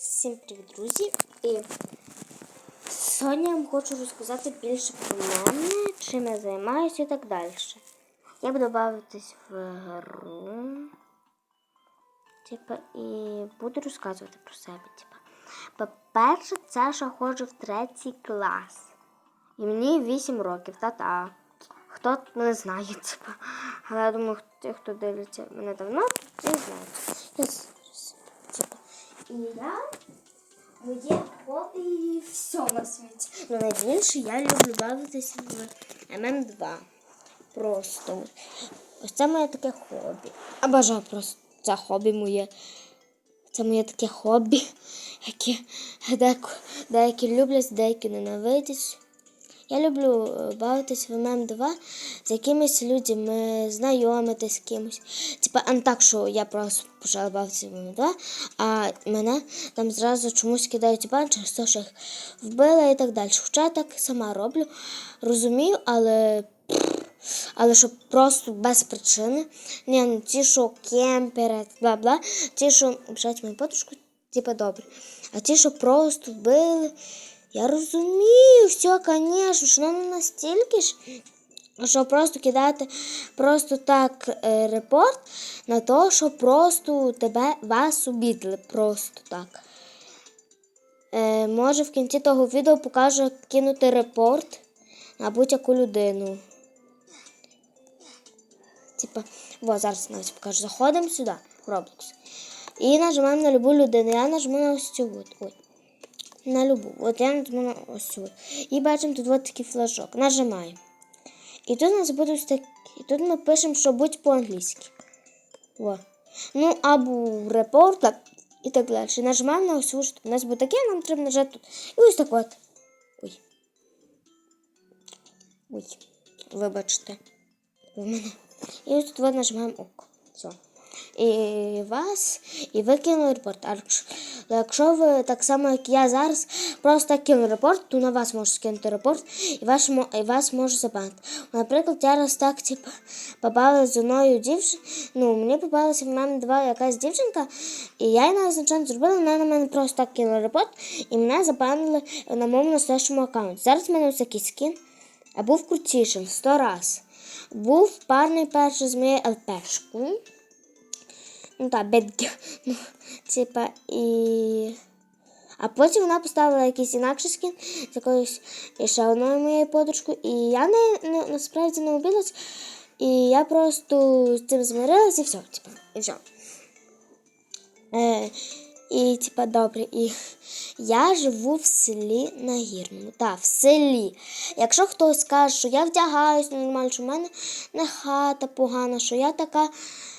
Всім привіт, друзі! І сьогодні я вам хочу розказати більше про мене, чим я займаюся і так далі. Я буду бавитись в гру. Типа, і буду розказувати про себе. Типа. По-перше, це що ходжу в третій клас. І мені 8 років, та-та. Хто мене знає, типа. Але я думаю, ті, хто дивиться мене давно, ті знають. Типа. І я моє хобі все на світі. Ну найбільше я люблю бавитися в ММ2. Просто. Ось це моє таке хобі. А бажаю просто це хобі моє. Це моє таке хобі, яке деякі люблять, деякі ненавидять. Я люблю е, бавитись в ММ2 з якимись людьми, знайомитись з кимось. Типа, а не так, що я просто почала бавитися в ММ2, а мене там зразу чомусь кидають бан через що їх вбили і так далі. Хоча я так сама роблю, розумію, але. Але щоб просто без причини. Ні, ну ті, що кемпери, бла-бла, ті, що бажають мою подружку, типа добре. А ті, що просто вбили. Я розумію, все, звісно, що не настільки ж, що просто кидати просто так е, репорт на те, що просто тебе вас обідали. Просто так. Е, може в кінці того відео покажу, як кинути репорт на будь-яку людину. Типа, во, зараз навіть покажу. Заходимо сюди, в Roblox. І нажимаємо на любу людину. Я нажму на ось цю. Ой. На любу. От я нажму на ось цю. І бачимо тут от такий флажок. Нажимаємо. І тут у нас буде ось так. І тут ми пишемо, що будь по-англійськи. Во. Ну, або репорт, і так далі. Нажимаємо на ось цю. У нас буде таке, нам треба нажати тут. І ось так от. Ой. Ой. Вибачте. В мене. І ось тут от нажимаємо ок. Все. І вас, і ви кинули репорт. А якщо, ви так само, як я зараз, просто кинули репорт, то на вас може скинути репорт, і вас, і вас може забанити. Наприклад, я раз так, типу, попала з одною дівчиною, ну, мені попалася в мене два якась дівчинка, і я її назначально зробила, вона на мене просто так кинула репорт, і мене забанили на моєму настоящому аккаунті. Зараз в мене ось такий скін, а був крутішим, сто раз. Був парний перший з моєю ЛПшкою. Ну так, бедгі. Ну, типа, і. А потім вона поставила якийсь інакший скін з якоюсь ще одною моєю подружкою. І я не, не, насправді не обідалась. І я просто з цим змирилась і все, типа, і все. Е, і, типа, добре, і я живу в селі Нагірному. Так, в селі. Якщо хтось скаже, що я вдягаюсь нормально, що в мене не хата погана, що я така,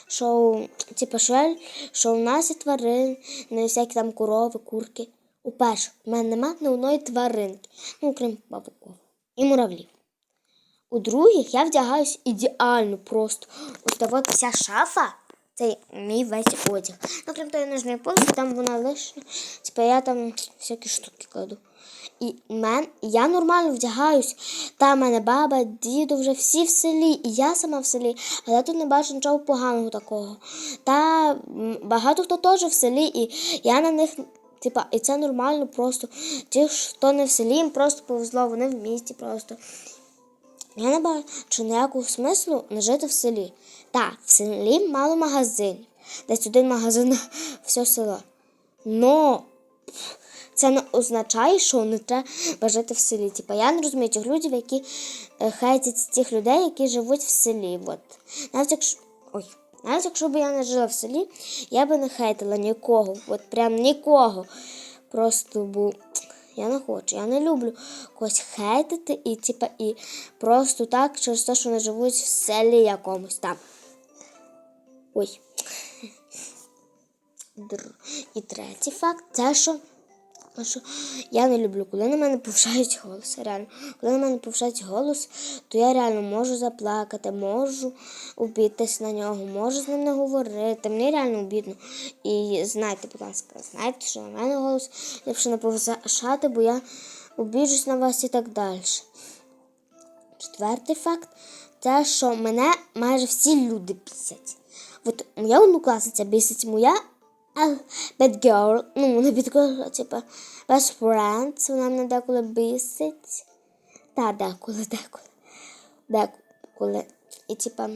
що, типа, що, я, що у нас є тварини, не всякі там корови, курки. Уперше, в мене нема ні одної тваринки, ну, крім павуків і муравлів. У других я вдягаюсь ідеально просто. Ось от вся шафа. Це мій весь одяг. Ну, крім того, нижньої полки, там вона лишня. Типа я там всякі штуки кладу. І мен, я нормально вдягаюсь. Та в мене баба, діду вже всі в селі, і я сама в селі, але я тут не бачу нічого поганого такого. Та багато хто теж в селі, і я на них. Типа, і це нормально просто. Ті, хто не в селі, їм просто повезло, вони в місті просто. Я не бачу ніякого смислу не жити в селі. Так, в селі мало магазинів. Десь один магазин на все село. Но це не означає, що не треба жити в селі. Типа я не розумію тих людей, які е, хейтять тих людей, які живуть в селі. От. Навіть якщо. Ой. Навіть якщо б я не жила в селі, я би не хейтила нікого. От прям нікого. Просто бо я не хочу. Я не люблю когось хейтити і, типа, і просто так через те, що вони живуть в селі якомусь там. Ой. І третій факт це що, що я не люблю, коли на мене повишають голос. Реально, коли на мене повишають голос, то я реально можу заплакати, можу обідатись на нього, можу з ним не говорити. Мені реально обідно. І знайте, будь ласка, знайте, що на мене голос ліпше не повишати, бо я обіжусь на вас і так далі. Четвертий факт це, що мене майже всі люди бісять. От моя однокласниця бісить, моя Bad girl, ну, не bad girl, а типа best friends, вона мене деколи бісить. Та, деколи, деколи. Деколи. І типа.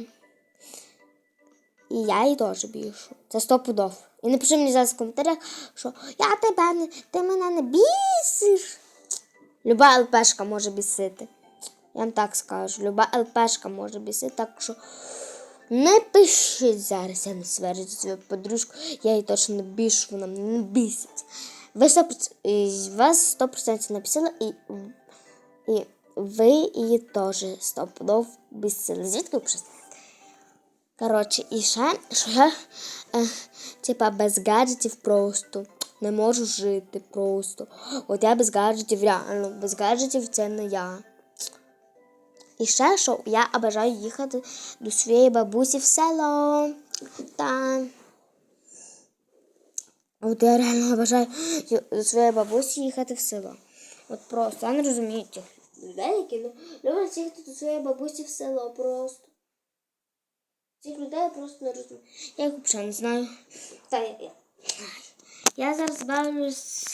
І я її теж бішу. Це стопудов. І напиши мені зараз в коментарях, що я тебе не, ти мене не бісиш. Люба ЛПшка може бісити. Я вам так скажу. Люба ЛПшка може бісити, так що не пишіть зараз, я не сварю свою подружку, я її точно не бішу, вона мене не бісить. Ви 100%, вас 100% написали, і, і ви її теж 100% бісили. Звідки ви прийшли? Коротше, і ще, що я, е, типа, без гаджетів просто не можу жити просто. От я без гаджетів, реально, без гаджетів це не я. І ще, що я бажаю їхати до своєї бабусі в село. Та. От я реально бажаю до своєї бабусі їхати в село. От просто, я не розумію тих людей, які люблять їхати до своєї бабусі в село просто. Цих людей я просто не розумію. Я їх взагалі не знаю. Та я, я зараз бавлюсь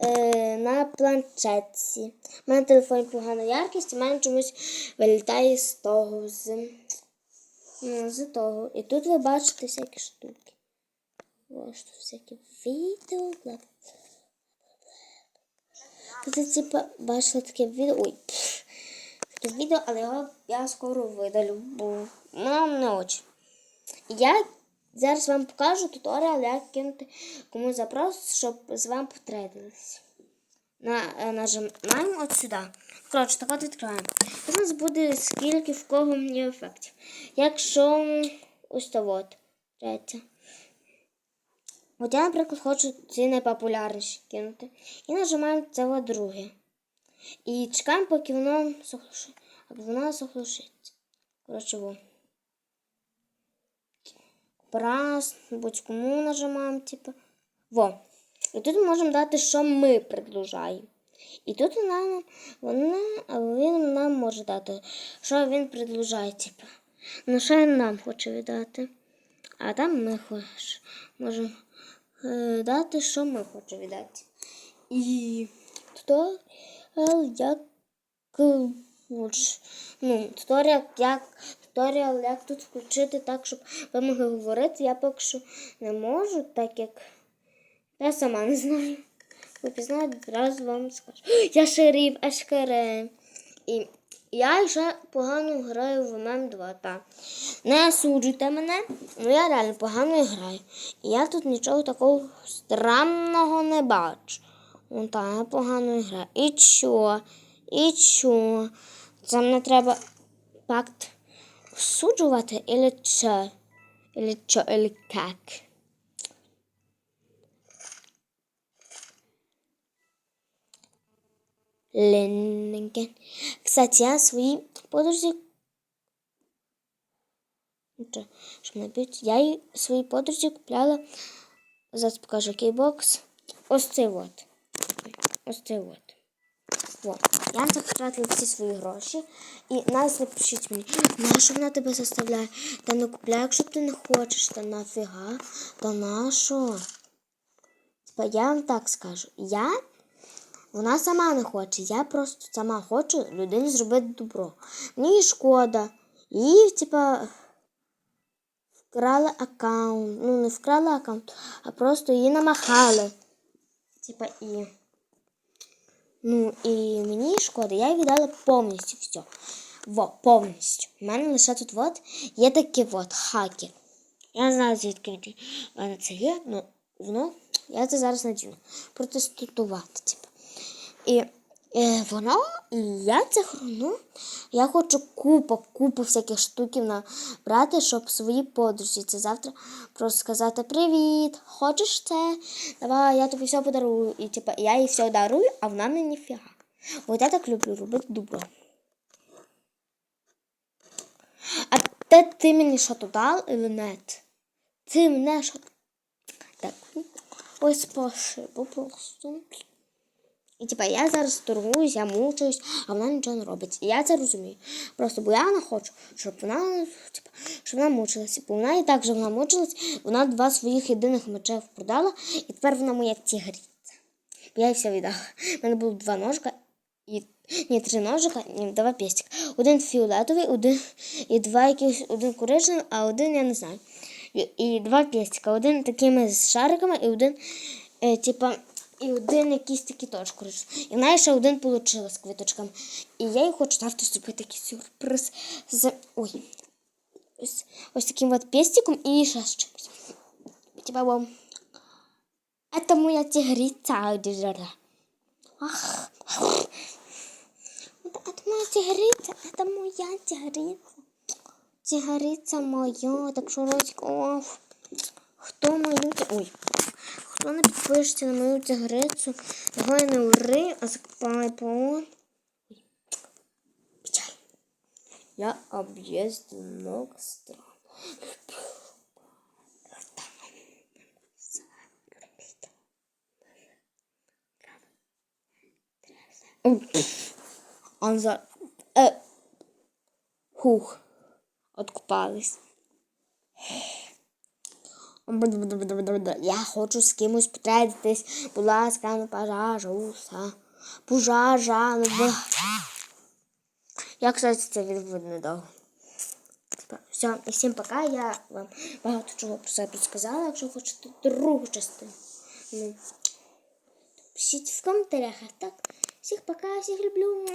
е, на планшетці. У мене телефон погана яркість, і мене чомусь вилітає з того, з, з того. І тут ви бачите всякі штуки. Ось тут всякі відео. Тут, типа, бачила таке відео. Ой, таке відео, але його я скоро видалю, бо нам не очі. Я зараз вам покажу туторіал, як кинути комусь запрос, щоб з вами потрейдились. На, е, нажимаємо от сюди. Коротше, так от відкриваємо. У нас буде скільки в кого є ефектів. Якщо ось то от, третє. От я, наприклад, хочу ці найпопулярніші кинути. І нажимаємо це от друге. І чекаємо, поки воно сохлушить. Або воно сохлушиться. Коротше, во. Раз, будь-кому нажимаємо, типу. Во. І тут ми можемо дати, що ми предложаємо. І тут нам, вона, він нам може дати, що він предложає, типу. Ну, що він нам хоче віддати. А там ми хоч, можемо е, дати, що ми хочемо віддати. І туторіал, як е, от, ну, туторіал, як туторіал, як тут включити так, щоб ви могли говорити. Я поки що не можу, так як я сама не знаю. Ви пізнаєте, одразу вам скажу. Я шериф Ешкере. І я ще погано граю в ММ 2. Так. Не осуджуйте мене, але я реально погано граю. І я тут нічого такого странного не бачу. Вон так, я погано граю. І чо? І чо? Це мене треба пакт осуджувати, или що? Или що, или як? Ленненген. Кстати, я свої подрузі. Нічого, що мене б'ють. Я свої подрузі купляла. Зараз покажу кейбокс. Ось цей от. Ось цей от. Вот. Я на всі свої гроші. І нас не пишіть мені, нащо вона тебе заставляє? Та не купляй, якщо ти не хочеш, та нафіга, та нащо? Типа я вам так скажу. Я вона сама не хоче. Я просто сама хочу людині зробити добро. Мені шкода. Її, типа, вкрали аккаунт. Ну, не вкрали аккаунт, а просто її намахали. Типа і. Ну, і мені шкода, я віддала повністю все. Во, повністю. У мене лише тут от є такі от хаки. Я не знаю, звідки в мене це є, але воно, я це зараз надію. Протестувати, типу. І воно, я це хрону. Я хочу купу, купу всяких штуків набрати, щоб свої подружці це завтра просто сказати Привіт, хочеш це? Давай, я тобі все подарую. І типа, я їй все дарую, а вона мені ніфіга. От я так люблю робити добро. А те ти мені що то дав, или нет? Ти мене що? Так. Ой, спасибо просто. І типа я зараз торгуюсь, я мучуюсь, а вона нічого не робить. І я це розумію. Просто бо я не хочу, щоб вона, типа, щоб вона мучилася. Бо вона і так же вона мучилась, вона два своїх єдиних мечів продала, і тепер вона моя тігриця. Бо я їй все віддала. У мене було два ножка і. Ні, три ножика, ні, два пестика. Один фіолетовий, один і два якісь, один коричневий, а один я не знаю. І, і два пестика. Один такими з шариками, і один, е, типа, і один якийсь такий теж коричневий. І в неї ще один получила з квіточками. І я їй хочу завтра зробити такий сюрприз з. Ой. Ось, ось таким от пестиком і ще з чимось. Типа, бо. Это моя тигрица. Ах. Это, это моя тигрица, это моя тигрица. Тигрица моя, так що Росик, о, хто мою ти- Ой. Хто не підпишеться на мою тигрицю, давай не ури, а закопай по. Печаль. Я об'їздив много стран. Он за... Э. Хух. Откупались. Я хочу з кимось потрапитись. Будь ласка, не пожалуйста. Пожалуйста. Я, кстати, це відео недовго. Все, і всім пока. Я вам багато чого про себе підсказала, якщо хочете другу частину. Ну, пишіть в коментарях, а так. Всіх пока, всіх люблю.